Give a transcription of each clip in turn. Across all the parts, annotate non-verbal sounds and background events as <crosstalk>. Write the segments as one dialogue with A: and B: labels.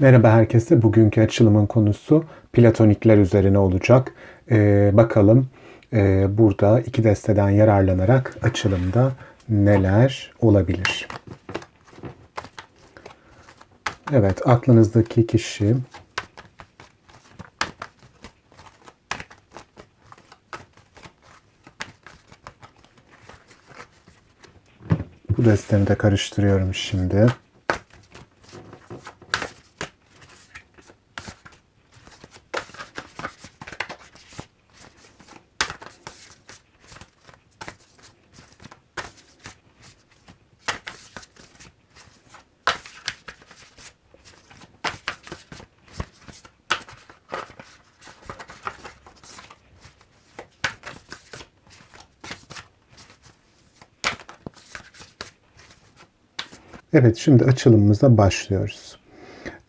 A: Merhaba herkese. Bugünkü açılımın konusu platonikler üzerine olacak. Ee, bakalım e, burada iki desteden yararlanarak açılımda neler olabilir? Evet, aklınızdaki kişi bu destemi de karıştırıyorum şimdi. Evet, şimdi açılımımıza başlıyoruz.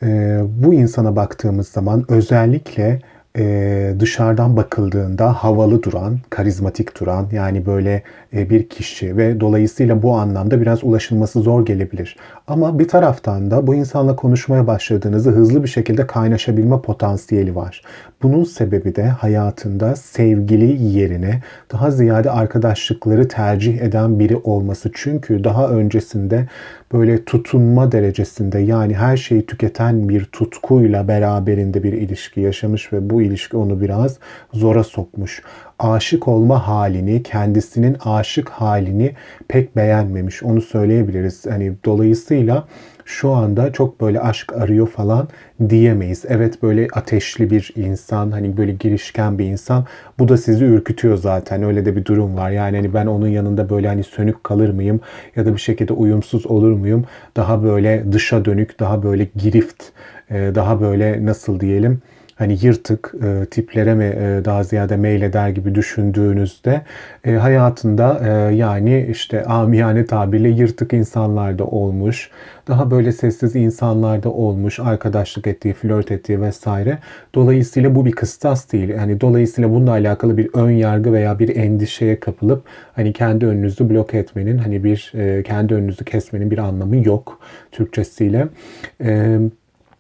A: Ee, bu insana baktığımız zaman özellikle e, dışarıdan bakıldığında havalı duran, karizmatik duran yani böyle e, bir kişi ve dolayısıyla bu anlamda biraz ulaşılması zor gelebilir. Ama bir taraftan da bu insanla konuşmaya başladığınızda hızlı bir şekilde kaynaşabilme potansiyeli var. Bunun sebebi de hayatında sevgili yerine daha ziyade arkadaşlıkları tercih eden biri olması. Çünkü daha öncesinde böyle tutunma derecesinde yani her şeyi tüketen bir tutkuyla beraberinde bir ilişki yaşamış ve bu ilişki onu biraz zora sokmuş. Aşık olma halini, kendisinin aşık halini pek beğenmemiş. Onu söyleyebiliriz. Hani dolayısıyla şu anda çok böyle aşk arıyor falan diyemeyiz. Evet böyle ateşli bir insan, hani böyle girişken bir insan. Bu da sizi ürkütüyor zaten. Öyle de bir durum var. Yani hani ben onun yanında böyle hani sönük kalır mıyım ya da bir şekilde uyumsuz olur muyum? Daha böyle dışa dönük, daha böyle girift, daha böyle nasıl diyelim? Hani yırtık e, tiplere mi e, daha ziyade meyleder gibi düşündüğünüzde e, hayatında e, yani işte amiyane tabirle yırtık insanlar da olmuş. Daha böyle sessiz insanlar da olmuş. Arkadaşlık ettiği, flört ettiği vesaire. Dolayısıyla bu bir kıstas değil. Yani dolayısıyla bununla alakalı bir ön yargı veya bir endişeye kapılıp hani kendi önünüzü bloke etmenin hani bir e, kendi önünüzü kesmenin bir anlamı yok Türkçesiyle. E,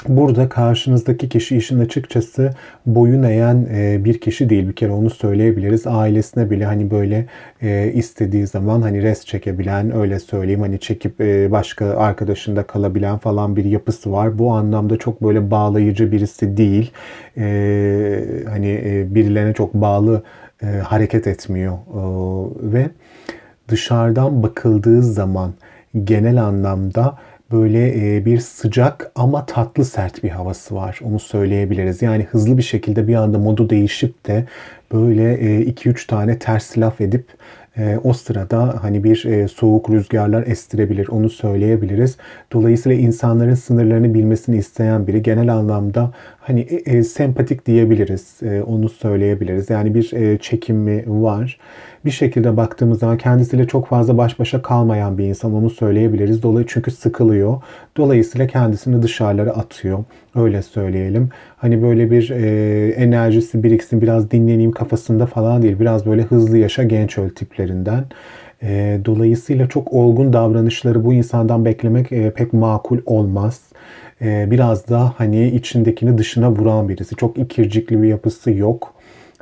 A: Burada karşınızdaki kişi işin açıkçası boyun eğen e, bir kişi değil. Bir kere onu söyleyebiliriz. Ailesine bile hani böyle e, istediği zaman hani res çekebilen öyle söyleyeyim hani çekip e, başka arkadaşında kalabilen falan bir yapısı var. Bu anlamda çok böyle bağlayıcı birisi değil. Hani birilerine çok bağlı hareket etmiyor ve dışarıdan bakıldığı zaman genel anlamda böyle e, bir sıcak ama tatlı sert bir havası var. Onu söyleyebiliriz. Yani hızlı bir şekilde bir anda modu değişip de böyle 2-3 e, tane ters laf edip e, o sırada hani bir soğuk rüzgarlar estirebilir. Onu söyleyebiliriz. Dolayısıyla insanların sınırlarını bilmesini isteyen biri genel anlamda hani sempatik diyebiliriz. Onu söyleyebiliriz. Yani bir çekimi var bir şekilde baktığımız zaman kendisiyle çok fazla baş başa kalmayan bir insan onu söyleyebiliriz. Dolayı çünkü sıkılıyor. Dolayısıyla kendisini dışarılara atıyor. Öyle söyleyelim. Hani böyle bir e, enerjisi biriksin biraz dinleneyim kafasında falan değil. Biraz böyle hızlı yaşa genç öl tiplerinden. E, dolayısıyla çok olgun davranışları bu insandan beklemek e, pek makul olmaz. E, biraz da hani içindekini dışına vuran birisi. Çok ikircikli bir yapısı yok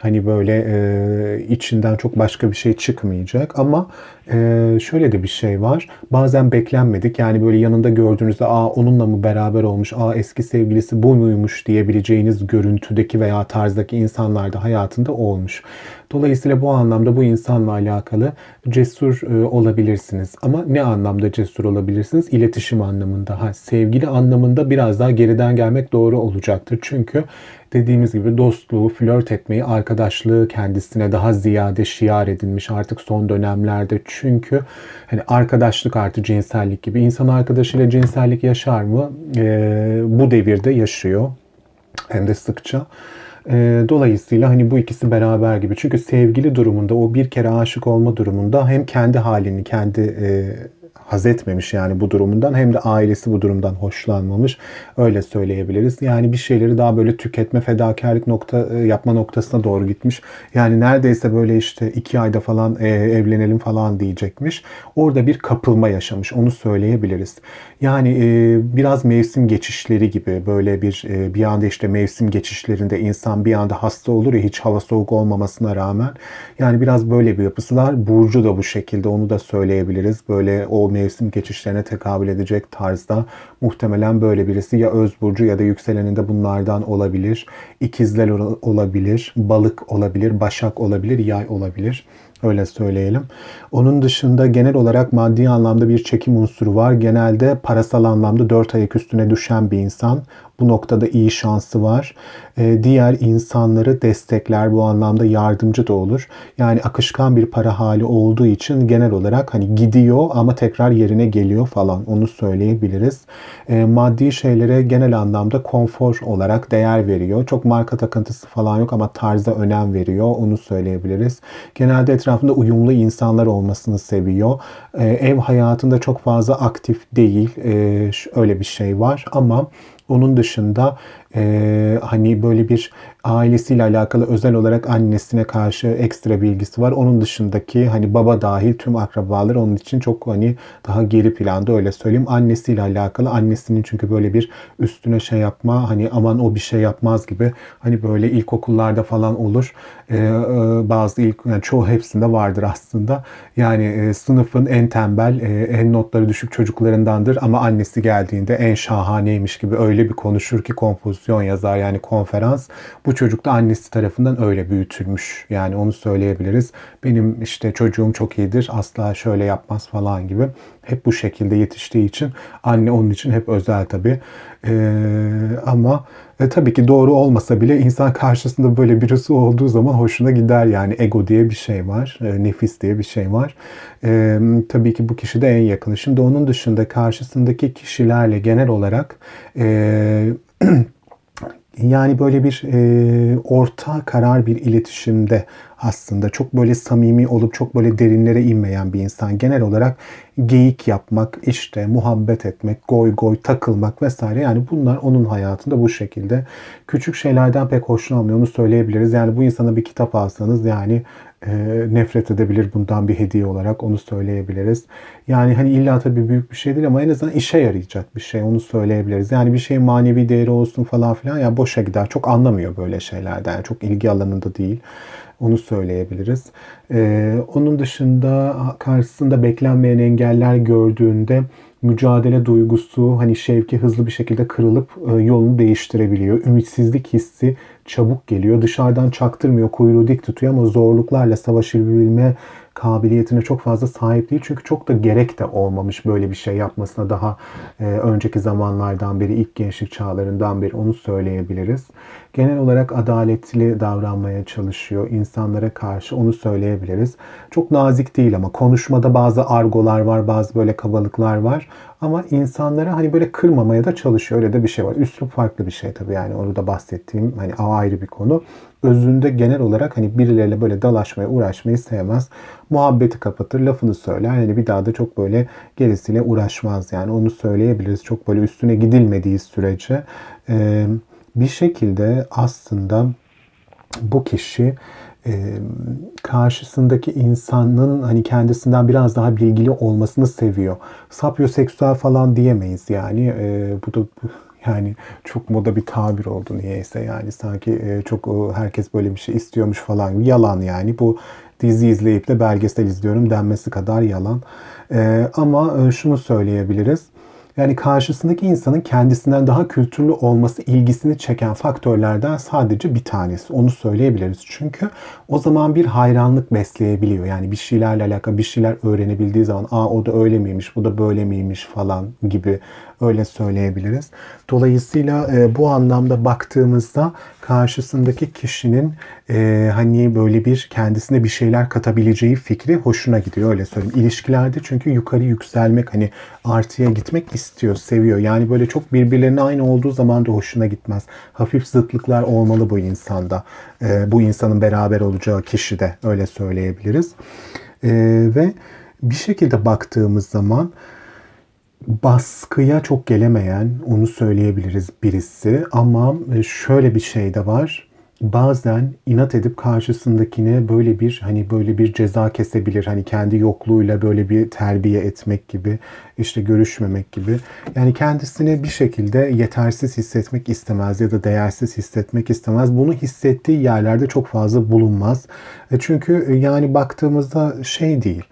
A: Hani böyle e, içinden çok başka bir şey çıkmayacak ama e, şöyle de bir şey var. Bazen beklenmedik yani böyle yanında gördüğünüzde aa onunla mı beraber olmuş, aa eski sevgilisi bu muymuş diyebileceğiniz görüntüdeki veya tarzdaki insanlar da hayatında olmuş. Dolayısıyla bu anlamda bu insanla alakalı cesur e, olabilirsiniz. Ama ne anlamda cesur olabilirsiniz? İletişim anlamında. Ha, sevgili anlamında biraz daha geriden gelmek doğru olacaktır. Çünkü dediğimiz gibi dostluğu, flört etmeyi, arkadaşlığı kendisine daha ziyade şiar edilmiş artık son dönemlerde. Çünkü hani arkadaşlık artı cinsellik gibi. insan arkadaşıyla cinsellik yaşar mı? Ee, bu devirde yaşıyor. Hem de sıkça. Ee, dolayısıyla hani bu ikisi beraber gibi. Çünkü sevgili durumunda o bir kere aşık olma durumunda hem kendi halini, kendi e, haz etmemiş yani bu durumundan hem de ailesi bu durumdan hoşlanmamış öyle söyleyebiliriz. Yani bir şeyleri daha böyle tüketme fedakarlık nokta e, yapma noktasına doğru gitmiş. Yani neredeyse böyle işte iki ayda falan e, evlenelim falan diyecekmiş. Orada bir kapılma yaşamış onu söyleyebiliriz. Yani e, biraz mevsim geçişleri gibi böyle bir e, bir anda işte mevsim geçişlerinde insan bir anda hasta olur ya hiç hava soğuk olmamasına rağmen. Yani biraz böyle bir yapısı var. Burcu da bu şekilde onu da söyleyebiliriz. Böyle o mevsim geçişlerine tekabül edecek tarzda muhtemelen böyle birisi ya öz burcu ya da yükseleninde bunlardan olabilir. İkizler olabilir, balık olabilir, başak olabilir, yay olabilir. Öyle söyleyelim. Onun dışında genel olarak maddi anlamda bir çekim unsuru var. Genelde parasal anlamda dört ayak üstüne düşen bir insan. Bu noktada iyi şansı var. Ee, diğer insanları destekler bu anlamda yardımcı da olur. Yani akışkan bir para hali olduğu için genel olarak hani gidiyor ama tekrar yerine geliyor falan onu söyleyebiliriz. Ee, maddi şeylere genel anlamda konfor olarak değer veriyor. Çok marka takıntısı falan yok ama tarza önem veriyor. Onu söyleyebiliriz. Genelde etrafında uyumlu insanlar olmasını seviyor. Ee, ev hayatında çok fazla aktif değil. Öyle bir şey var ama onun dışında e, hani böyle bir ailesiyle alakalı özel olarak annesine karşı ekstra bilgisi var. Onun dışındaki hani baba dahil tüm akrabalar onun için çok hani daha geri planda öyle söyleyeyim. Annesiyle alakalı annesinin çünkü böyle bir üstüne şey yapma hani aman o bir şey yapmaz gibi hani böyle ilkokullarda falan olur. Ee, bazı ilk yani çoğu hepsinde vardır aslında. Yani e, sınıfın en tembel, e, en notları düşük çocuklarındandır ama annesi geldiğinde en şahaneymiş gibi öyle bir konuşur ki kompozisyon yazar yani konferans. Bu çocuk da annesi tarafından öyle büyütülmüş. Yani onu söyleyebiliriz. Benim işte çocuğum çok iyidir. Asla şöyle yapmaz falan gibi. Hep bu şekilde yetiştiği için anne onun için hep özel tabii. Ee, ama e, tabii ki doğru olmasa bile insan karşısında böyle birisi olduğu zaman hoşuna gider. Yani ego diye bir şey var. E, nefis diye bir şey var. E, tabii ki bu kişi de en yakını. Şimdi onun dışında karşısındaki kişilerle genel olarak e, <clears throat> Yani böyle bir e, orta karar bir iletişimde aslında çok böyle samimi olup çok böyle derinlere inmeyen bir insan. Genel olarak geyik yapmak, işte muhabbet etmek, goy goy takılmak vesaire yani bunlar onun hayatında bu şekilde. Küçük şeylerden pek hoşlanmıyor onu söyleyebiliriz. Yani bu insana bir kitap alsanız yani e, nefret edebilir bundan bir hediye olarak onu söyleyebiliriz. Yani hani illa tabii büyük bir şey değil ama en azından işe yarayacak bir şey onu söyleyebiliriz. Yani bir şey manevi değeri olsun falan filan ya boşa gider. Çok anlamıyor böyle şeylerden. Yani çok ilgi alanında değil. Onu söyleyebiliriz. Ee, onun dışında karşısında beklenmeyen engeller gördüğünde mücadele duygusu, hani şevki hızlı bir şekilde kırılıp e, yolunu değiştirebiliyor. Ümitsizlik hissi çabuk geliyor. Dışarıdan çaktırmıyor, kuyruğu dik tutuyor ama zorluklarla savaşabilme kabiliyetine çok fazla sahip değil. Çünkü çok da gerek de olmamış böyle bir şey yapmasına daha e, önceki zamanlardan beri, ilk gençlik çağlarından beri onu söyleyebiliriz. Genel olarak adaletli davranmaya çalışıyor insanlara karşı onu söyleyebiliriz. Çok nazik değil ama konuşmada bazı argolar var, bazı böyle kabalıklar var. Ama insanlara hani böyle kırmamaya da çalışıyor. Öyle de bir şey var. Üslup farklı bir şey tabii yani orada bahsettiğim hani ayrı bir konu. Özünde genel olarak hani birileriyle böyle dalaşmaya uğraşmayı sevmez. Muhabbeti kapatır, lafını söyler. Yani bir daha da çok böyle gerisiyle uğraşmaz yani. Onu söyleyebiliriz. Çok böyle üstüne gidilmediği sürece. Bir şekilde aslında bu kişi karşısındaki insanın hani kendisinden biraz daha bilgili olmasını seviyor. Sapyoseksüel falan diyemeyiz yani. bu da yani çok moda bir tabir oldu niyeyse yani sanki çok herkes böyle bir şey istiyormuş falan yalan yani bu dizi izleyip de belgesel izliyorum denmesi kadar yalan. ama şunu söyleyebiliriz yani karşısındaki insanın kendisinden daha kültürlü olması ilgisini çeken faktörlerden sadece bir tanesi. Onu söyleyebiliriz. Çünkü o zaman bir hayranlık besleyebiliyor. Yani bir şeylerle alakalı bir şeyler öğrenebildiği zaman aa o da öyle miymiş, bu da böyle miymiş falan gibi öyle söyleyebiliriz. Dolayısıyla e, bu anlamda baktığımızda karşısındaki kişinin e, hani böyle bir kendisine bir şeyler katabileceği fikri hoşuna gidiyor öyle söyleyeyim. İlişkilerde çünkü yukarı yükselmek hani artıya gitmek istiyor, seviyor. Yani böyle çok birbirlerine aynı olduğu zaman da hoşuna gitmez. Hafif zıtlıklar olmalı bu insanda. E, bu insanın beraber olacağı kişide öyle söyleyebiliriz. E, ve bir şekilde baktığımız zaman baskıya çok gelemeyen, onu söyleyebiliriz birisi. Ama e, şöyle bir şey de var. Bazen inat edip karşısındakine böyle bir hani böyle bir ceza kesebilir. Hani kendi yokluğuyla böyle bir terbiye etmek gibi, işte görüşmemek gibi. Yani kendisini bir şekilde yetersiz hissetmek istemez ya da değersiz hissetmek istemez. Bunu hissettiği yerlerde çok fazla bulunmaz. E, çünkü e, yani baktığımızda şey değil.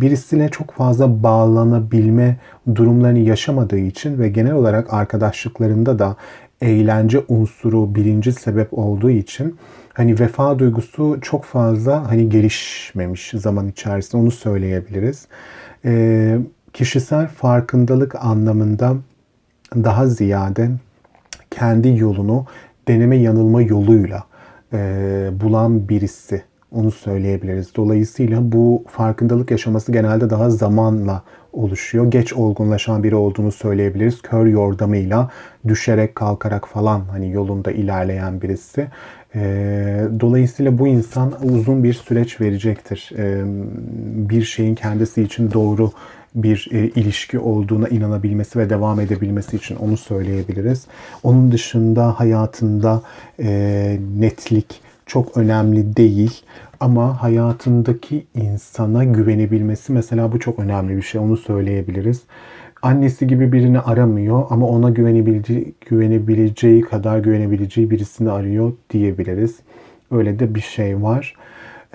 A: Birisine çok fazla bağlanabilme durumlarını yaşamadığı için ve genel olarak arkadaşlıklarında da eğlence unsuru birinci sebep olduğu için hani vefa duygusu çok fazla hani gelişmemiş zaman içerisinde onu söyleyebiliriz. E, kişisel farkındalık anlamında daha ziyade kendi yolunu deneme yanılma yoluyla e, bulan birisi onu söyleyebiliriz. Dolayısıyla bu farkındalık yaşaması genelde daha zamanla oluşuyor. Geç olgunlaşan biri olduğunu söyleyebiliriz. Kör yordamıyla düşerek kalkarak falan hani yolunda ilerleyen birisi. dolayısıyla bu insan uzun bir süreç verecektir. bir şeyin kendisi için doğru bir e, ilişki olduğuna inanabilmesi ve devam edebilmesi için onu söyleyebiliriz. Onun dışında hayatında e, netlik, çok önemli değil. Ama hayatındaki insana güvenebilmesi mesela bu çok önemli bir şey. Onu söyleyebiliriz. Annesi gibi birini aramıyor ama ona güvenebileceği, güvenebileceği kadar güvenebileceği birisini arıyor diyebiliriz. Öyle de bir şey var.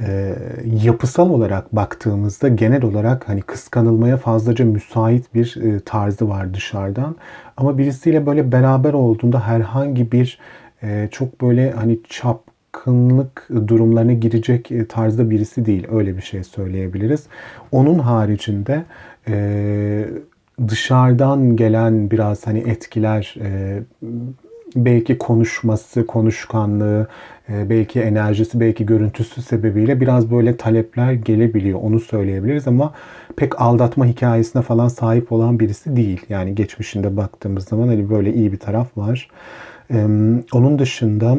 A: Ee, yapısal olarak baktığımızda genel olarak hani kıskanılmaya fazlaca müsait bir e, tarzı var dışarıdan. Ama birisiyle böyle beraber olduğunda herhangi bir e, çok böyle hani çap yakınlık durumlarına girecek e, tarzda birisi değil. Öyle bir şey söyleyebiliriz. Onun haricinde e, dışarıdan gelen biraz hani etkiler e, belki konuşması, konuşkanlığı, belki enerjisi, belki görüntüsü sebebiyle biraz böyle talepler gelebiliyor. Onu söyleyebiliriz ama pek aldatma hikayesine falan sahip olan birisi değil. Yani geçmişinde baktığımız zaman hani böyle iyi bir taraf var. Onun dışında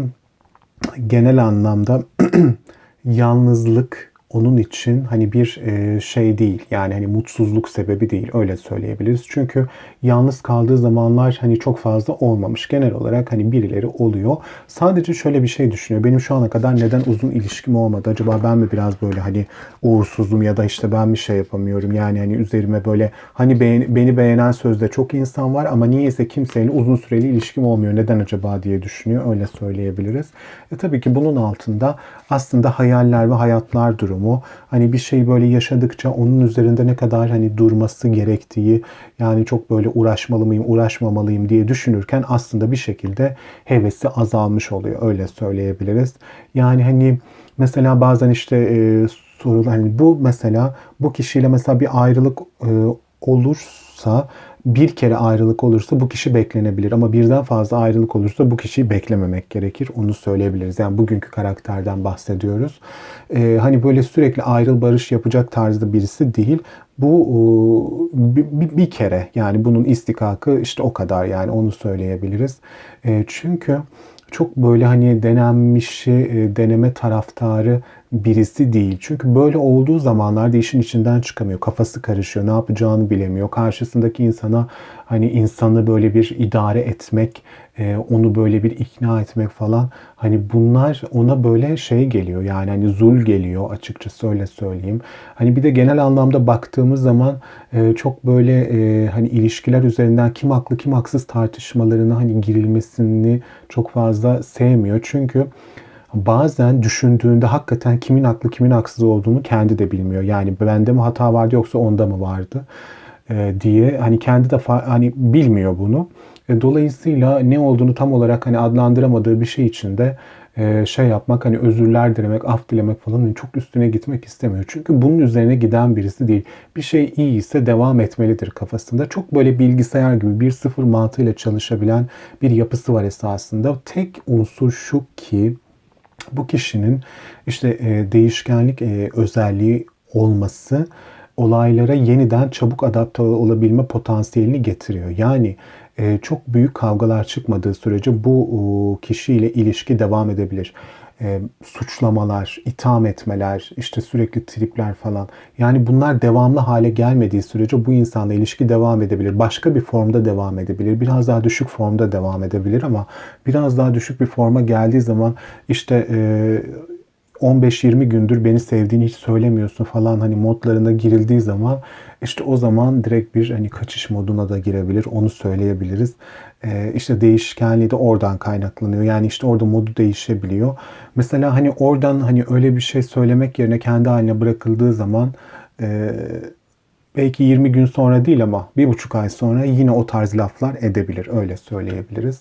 A: genel anlamda <clears throat> yalnızlık onun için hani bir e, şey değil. Yani hani mutsuzluk sebebi değil öyle söyleyebiliriz. Çünkü yalnız kaldığı zamanlar hani çok fazla olmamış. Genel olarak hani birileri oluyor. Sadece şöyle bir şey düşünüyor. Benim şu ana kadar neden uzun ilişkim olmadı? Acaba ben mi biraz böyle hani uğursuzum ya da işte ben bir şey yapamıyorum? Yani hani üzerime böyle hani beğen, beni beğenen sözde çok insan var ama niyeyse kimseyle uzun süreli ilişkim olmuyor. Neden acaba diye düşünüyor. Öyle söyleyebiliriz. E tabii ki bunun altında aslında hayaller ve hayatlar durumu. Hani bir şey böyle yaşadıkça onun üzerinde ne kadar hani durması gerektiği yani çok böyle uğraşmalı mıyım, uğraşmamalıyım diye düşünürken aslında bir şekilde hevesi azalmış oluyor. Öyle söyleyebiliriz. Yani hani mesela bazen işte e, soru hani bu mesela bu kişiyle mesela bir ayrılık e, olursa bir kere ayrılık olursa bu kişi beklenebilir ama birden fazla ayrılık olursa bu kişiyi beklememek gerekir. Onu söyleyebiliriz. Yani bugünkü karakterden bahsediyoruz. Ee, hani böyle sürekli ayrıl barış yapacak tarzda birisi değil. Bu bir, kere yani bunun istikakı işte o kadar yani onu söyleyebiliriz. E, çünkü çok böyle hani denenmişi, e, deneme taraftarı birisi değil. Çünkü böyle olduğu zamanlarda işin içinden çıkamıyor. Kafası karışıyor. Ne yapacağını bilemiyor. Karşısındaki insana hani insanı böyle bir idare etmek, e, onu böyle bir ikna etmek falan hani bunlar ona böyle şey geliyor. Yani hani zul geliyor açıkçası öyle söyleyeyim. Hani bir de genel anlamda baktığımız zaman e, çok böyle e, hani ilişkiler üzerinden kim haklı kim haksız tartışmalarına hani girilmesini çok fazla sevmiyor. Çünkü bazen düşündüğünde hakikaten kimin haklı kimin haksız olduğunu kendi de bilmiyor. Yani bende mi hata vardı yoksa onda mı vardı e, diye hani kendi de hani bilmiyor bunu. E, dolayısıyla ne olduğunu tam olarak hani adlandıramadığı bir şey için de e, şey yapmak hani özürler dilemek, af dilemek falan hani çok üstüne gitmek istemiyor. Çünkü bunun üzerine giden birisi değil. Bir şey iyi ise devam etmelidir kafasında. Çok böyle bilgisayar gibi bir sıfır mantığıyla çalışabilen bir yapısı var esasında. Tek unsur şu ki bu kişinin işte e, değişkenlik e, özelliği olması olaylara yeniden çabuk adapte olabilme potansiyelini getiriyor. Yani e, çok büyük kavgalar çıkmadığı sürece bu kişiyle ilişki devam edebilir. E, suçlamalar, itham etmeler, işte sürekli tripler falan. Yani bunlar devamlı hale gelmediği sürece bu insanla ilişki devam edebilir. Başka bir formda devam edebilir. Biraz daha düşük formda devam edebilir ama biraz daha düşük bir forma geldiği zaman işte e, 15-20 gündür beni sevdiğini hiç söylemiyorsun falan hani modlarına girildiği zaman işte o zaman direkt bir hani kaçış moduna da girebilir. Onu söyleyebiliriz. Ee, işte değişkenliği de oradan kaynaklanıyor. Yani işte orada modu değişebiliyor. Mesela hani oradan hani öyle bir şey söylemek yerine kendi haline bırakıldığı zaman e, belki 20 gün sonra değil ama bir buçuk ay sonra yine o tarz laflar edebilir. Öyle söyleyebiliriz.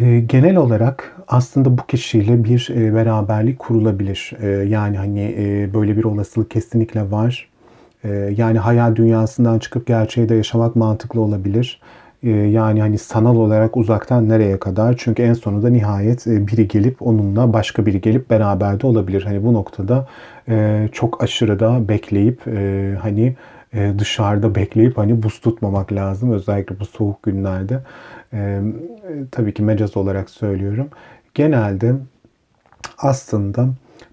A: E, genel olarak aslında bu kişiyle bir e, beraberlik kurulabilir. E, yani hani e, böyle bir olasılık kesinlikle var. E, yani hayal dünyasından çıkıp gerçeği de yaşamak mantıklı olabilir. Yani hani sanal olarak uzaktan nereye kadar? Çünkü en sonunda nihayet e, biri gelip onunla başka biri gelip beraber de olabilir. Hani bu noktada çok aşırı da bekleyip hani e, dışarıda bekleyip hani buz tutmamak lazım. Özellikle bu soğuk günlerde. E, tabii ki mecaz olarak söylüyorum. Genelde aslında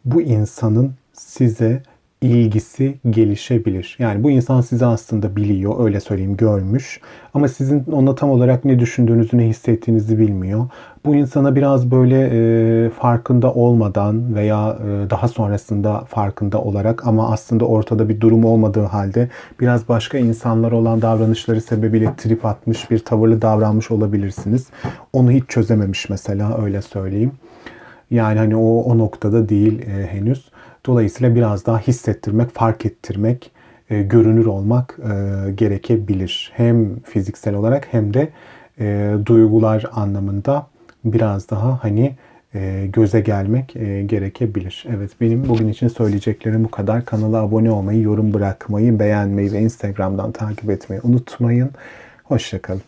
A: bu insanın size ilgisi gelişebilir. Yani bu insan sizi aslında biliyor, öyle söyleyeyim, görmüş. Ama sizin ona tam olarak ne düşündüğünüzü, ne hissettiğinizi bilmiyor. Bu insana biraz böyle e, farkında olmadan veya e, daha sonrasında farkında olarak ama aslında ortada bir durum olmadığı halde biraz başka insanlara olan davranışları sebebiyle trip atmış, bir tavırlı davranmış olabilirsiniz. Onu hiç çözememiş mesela öyle söyleyeyim. Yani hani o o noktada değil e, henüz. Dolayısıyla biraz daha hissettirmek, fark ettirmek, e, görünür olmak e, gerekebilir. Hem fiziksel olarak hem de e, duygular anlamında biraz daha hani e, göze gelmek e, gerekebilir. Evet benim bugün için söyleyeceklerim bu kadar. Kanala abone olmayı, yorum bırakmayı, beğenmeyi ve Instagram'dan takip etmeyi unutmayın. Hoşçakalın.